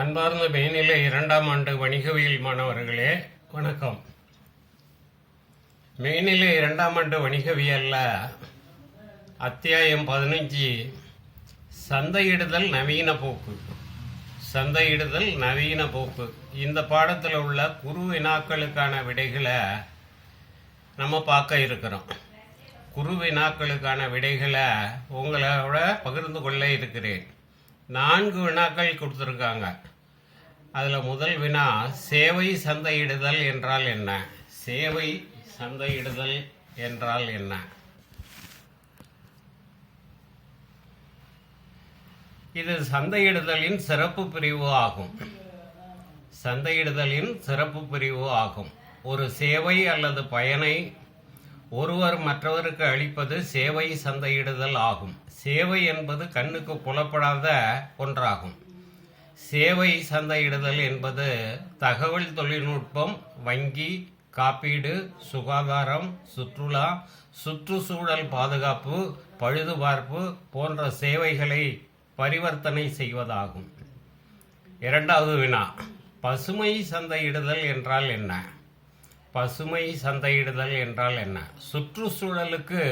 அன்பார்ந்த மேல்நிலை இரண்டாம் ஆண்டு வணிகவியல் மாணவர்களே வணக்கம். மேல்நிலை இரண்டாம் ஆண்டு வணிகவியலில் அத்தியாயம் பதினஞ்சு சந்தையிடுதல் நவீன போக்கு. சந்தையிடுதல் நவீன போக்கு. இந்த பாடத்தில் உள்ள குரு வினாக்களுக்கான விடைகளை நம்ம பார்க்க இருக்கிறோம். குரு வினாக்களுக்கான விடைகளை உங்களோட பகிர்ந்து கொள்ள இருக்கிறேன். நான்கு வினாக்கள் கொடுத்துருக்காங்க. அதில் முதல் வினா சேவை சந்தையிடுதல் என்றால் என்ன? சேவை சந்தையிடுதல் என்றால் என்ன? இது சந்தையிடுதலின் சிறப்பு பிரிவு ஆகும். சந்தையிடுதலின் சிறப்பு பிரிவு ஆகும். ஒரு சேவை அல்லது பயனை ஒருவர் மற்றவருக்கு அளிப்பது சேவை சந்தையிடுதல் ஆகும். சேவை என்பது கண்ணுக்கு புலப்படாத ஒன்றாகும். சேவை சந்தையிடுதல் என்பது தகவல் தொழில்நுட்பம் வங்கி காப்பீடு சுகாதாரம் சுற்றுலா சுற்றுச்சூழல் பாதுகாப்பு பழுதுபார்ப்பு போன்ற சேவைகளை பரிவர்த்தனை செய்வதாகும். இரண்டாவது வினா பசுமை சந்தையிடுதல் என்றால் என்ன? பசுமை சந்தையிடுதல் என்றால் என்ன? சுற்றுச்சூழலுக்கு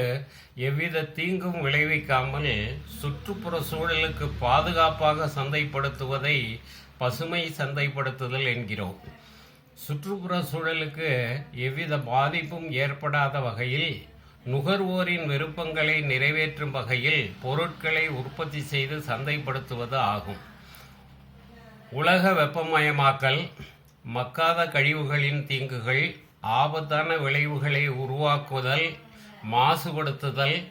எவ்வித தீங்கும் விளைவிக்காமல் சுற்றுப்புற சூழலுக்கு பாதுகாப்பாக சந்தைப்படுத்துவதை பசுமை சந்தைப்படுத்துதல் என்கிறோம். சுற்றுப்புற சூழலுக்கு எவ்வித பாதிப்பும் ஏற்படாத வகையில் நுகர்வோரின் விருப்பங்களை நிறைவேற்றும் வகையில் பொருட்களை உற்பத்தி செய்து சந்தைப்படுத்துவது ஆகும். உலக வெப்பமயமாக்கல் மக்காத கழிவுகளின் தீங்குகள் ஆபத்தான விளைவுகளை உருவாக்குதல் மாசுபடுத்துதல்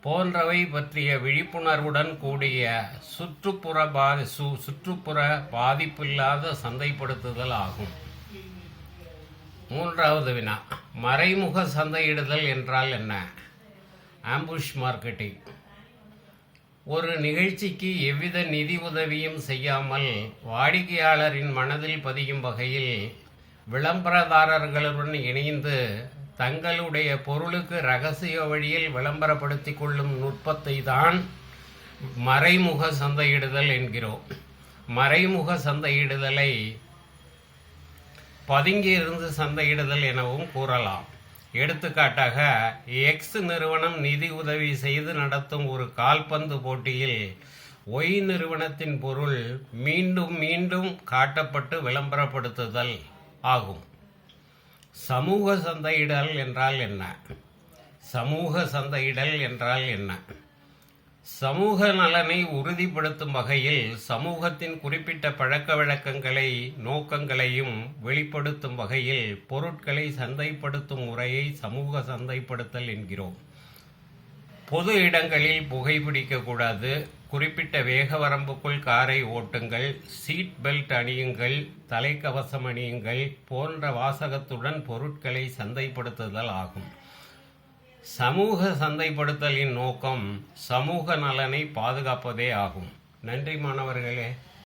போன்றவை பற்றிய விழிப்புணர்வுடன் கூடிய சுற்றுப்புற பாதி சு சுற்றுப்புற பாதிப்பில்லாத சந்தைப்படுத்துதல் ஆகும். மூன்றாவது வினா. மறைமுக சந்தையிடுதல் என்றால் என்ன? ஆம்புஷ் மார்க்கெட்டிங் ஒரு நிகழ்ச்சிக்கு எவ்வித நிதி உதவியும் செய்யாமல் வாடிக்கையாளரின் மனதில் பதியும் வகையில் விளம்பரதாரர்களுடன் இணைந்து தங்களுடைய பொருளுக்கு ரகசிய வழியில் விளம்பரப்படுத்தி கொள்ளும் நுட்பத்தை தான் மறைமுக சந்தையிடுதல் என்கிறோம். மறைமுக சந்தையிடுதலை பதுங்கியிருந்து சந்தையிடுதல் எனவும் கூறலாம். எடுத்துக்காட்டாக எக்ஸ் நிறுவனம் நிதி உதவி செய்து நடத்தும் ஒரு கால்பந்து போட்டியில் ஒய் நிறுவனத்தின் பொருள் மீண்டும் மீண்டும் காட்டப்பட்டு விளம்பரப்படுத்துதல். ஆகும். சமூக சந்தையிடல் என்றால் என்ன? சமூக சந்தையிடல் என்றால் என்ன? சமூக நலனை உறுதிப்படுத்தும் வகையில் சமூகத்தின் குறிப்பிட்ட பழக்க வழக்கங்களை நோக்கங்களையும் வெளிப்படுத்தும் வகையில் பொருட்களை சந்தைப்படுத்தும் முறையை சமூக சந்தைப்படுத்தல் என்கிறோம். பொது இடங்களில் புகைப்பிடிக்கக்கூடாது குறிப்பிட்ட வேக வரம்புக்குள் காரை ஓட்டுங்கள் சீட் பெல்ட் அணியுங்கள் தலைக்கவசம் அணியுங்கள் போன்ற வாசகத்துடன் பொருட்களை சந்தைப்படுத்துதல் ஆகும். சமூக சந்தைப்படுத்தலின் நோக்கம் சமூக நலனை பாதுகாப்பதே ஆகும். நன்றி மாணவர்களே.